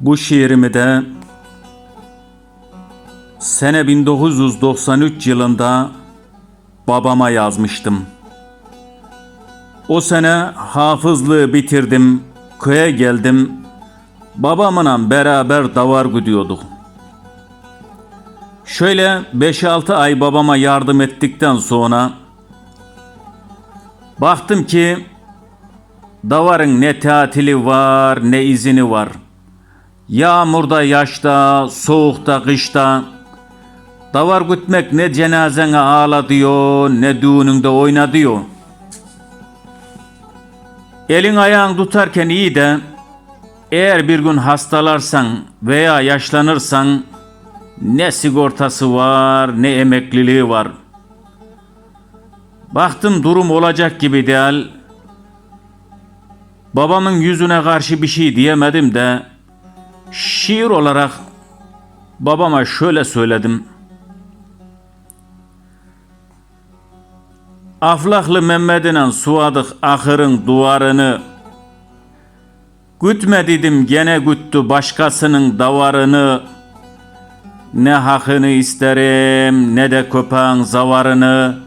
Bu şiirimi de sene 1993 yılında babama yazmıştım. O sene hafızlığı bitirdim, köye geldim. Babamla beraber davar gidiyorduk. Şöyle 5-6 ay babama yardım ettikten sonra baktım ki davarın ne tatili var ne izini var. Yağmurda, yaşta, soğukta, kışta davar gütmek ne cenazene ağla ne düğününde oyna. Elin ayağın tutarken iyi de eğer bir gün hastalarsan veya yaşlanırsan ne sigortası var ne emekliliği var. Baktım durum olacak gibi değil. Babamın yüzüne karşı bir şey diyemedim de şiir olarak babama şöyle söyledim. Aflaklı Mehmet'inen suadık ahırın duvarını. Gütme dedim gene güttü başkasının davarını. Ne hakını isterim ne de köpeğin zavarını.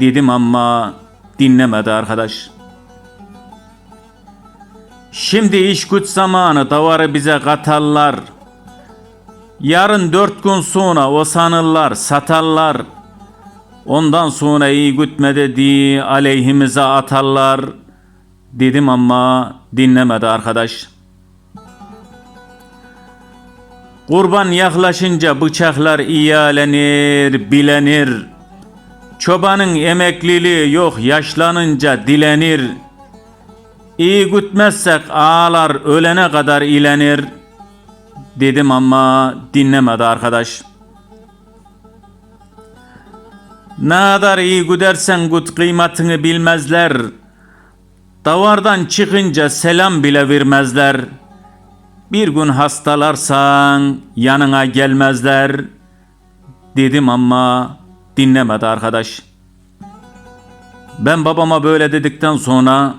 Dedim ama dinlemedi arkadaş. Şimdi iş güç zamanı davarı bize katarlar. Yarın dört gün sonra o sanırlar, satarlar. Ondan sonra iyi gütme dedi, aleyhimize atarlar. Dedim ama dinlemedi arkadaş. Kurban yaklaşınca bıçaklar iyalenir, bilenir. Çobanın emekliliği yok, yaşlanınca dilenir. İyi gütmezsek ağlar ölene kadar ilenir. Dedim ama dinlemedi arkadaş. Ne kadar iyi güdersen güt kıymetini bilmezler. Davardan çıkınca selam bile vermezler. Bir gün hastalarsan yanına gelmezler. Dedim ama dinlemedi arkadaş. Ben babama böyle dedikten sonra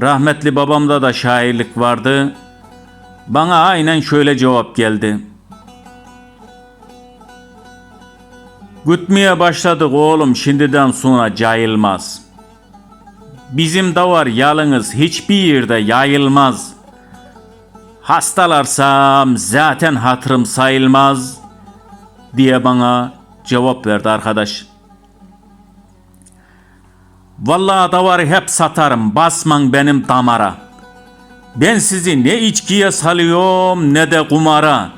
rahmetli babamda da şairlik vardı. Bana aynen şöyle cevap geldi. Gütmeye başladık oğlum şimdiden sonra cayılmaz. Bizim davar yalınız hiçbir yerde yayılmaz. Hastalarsam zaten hatırım sayılmaz diye bana cevap verdi arkadaş. Vallahi davarı hep satarım basman benim damara. Ben sizi ne içkiye salıyorum ne de kumara.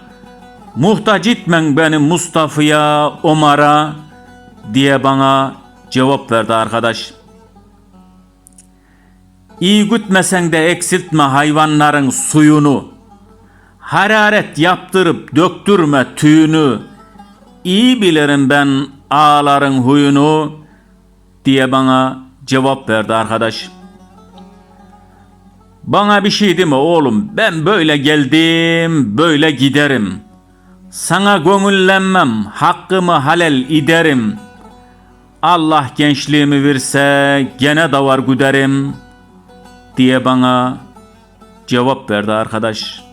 Muhtaç etmen beni Mustafa'ya, Omar'a diye bana cevap verdi arkadaş. İyi gütmesen de eksiltme hayvanların suyunu. Hararet yaptırıp döktürme tüyünü. İyi bilirim ben ağların huyunu diye bana cevap verdi arkadaş. Bana bir şey deme oğlum ben böyle geldim böyle giderim. Sana gönüllenmem hakkımı halel iderim. Allah gençliğimi verse gene davar güderim diye bana cevap verdi arkadaş.